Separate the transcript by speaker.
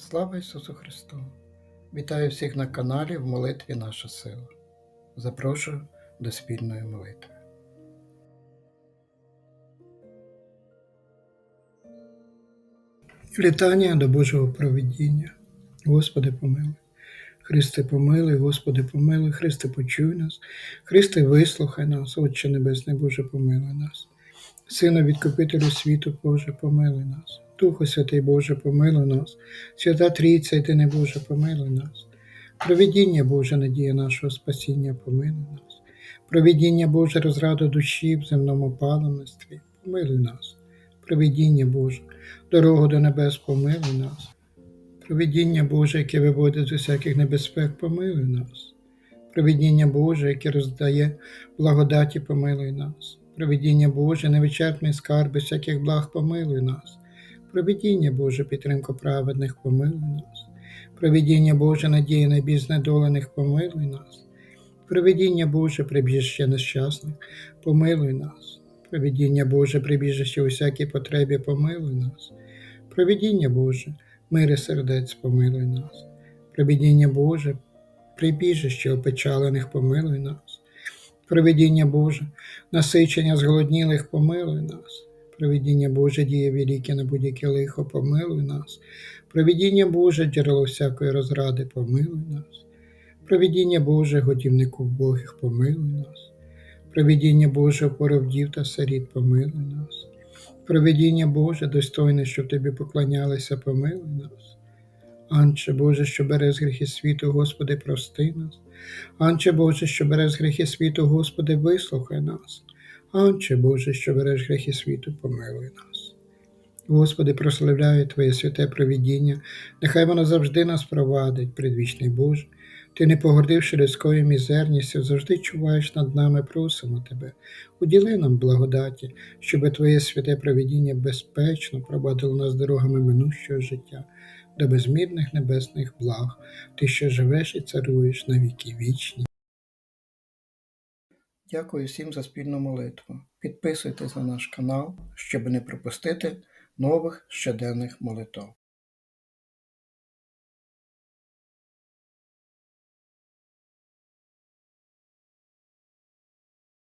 Speaker 1: Слава Ісусу Христу! Вітаю всіх на каналі в молитві Наша сила. Запрошую до спільної молитви. Літання до Божого провидіння. Господи помилуй. Христе помилуй, Господи помилуй, Христе почуй нас, Христе вислухай нас, Отче Небесний Боже, помилуй нас. Сина Відкупителю світу, Боже, помилуй нас. Духу Святий Боже, помилуй нас, Свята Трійця, єдине Боже, помилуй нас. Провідіння Боже, надія нашого спасіння, помилуй нас. Провідіння Боже, розраду душі в земному паленстві, помилуй нас. Провідіння Боже, дорогу до небес, помилуй нас. Провідіння Боже, яке виводить з усяких небезпек, помилуй нас. Провідіння Боже, яке роздає благодаті, помилуй нас. Провідіння Боже, невичерпний скарб без всяких благ, помилуй нас. Провідіння Боже, підтримка праведних, помилуй нас. Провідіння Боже, надія найбільш знедолених, помилуй нас. Провідіння Боже, прибіжище нещасних, помилуй нас. Провідіння Боже, прибіжище у всякій потребі, помилуй нас. Провідіння Боже, мири сердець, помилуй нас. Провідіння Боже, прибіжище опечалених, помилуй нас. Провідіння Боже, насичення зголоднілих, помилуй нас. Провідіння Боже, діє велике на будь-яке лихо, помилуй нас. Провідіння Боже, джерело всякої розради, помилуй нас. Провідіння Боже, готівнику вбогих, помилуй нас. Провідіння Боже, опора вдів та сиріт, помилуй нас. Провідіння Боже, достойне, щоб тобі поклонялися, помилуй нас. Анче Боже, що бере з гріхи світу, Господи, прости нас. Анче Боже, що береш гріхи світу, Господи, вислухай нас. Анче Боже, що береш гріхи світу, помилуй нас. Господи, прославляю Твоє святе провідіння, нехай воно завжди нас провадить, предвічний Боже. Ти, не погордивши людською мізерністю, завжди чуваєш над нами, просимо Тебе. Уділи нам благодаті, щоб Твоє святе провідіння безпечно провадило нас дорогами минущого життя до безмірних небесних благ, Ти, що живеш і царуєш на віки вічні. Дякую всім за спільну молитву. Підписуйтесь на наш канал, щоб не пропустити нових щоденних молитв.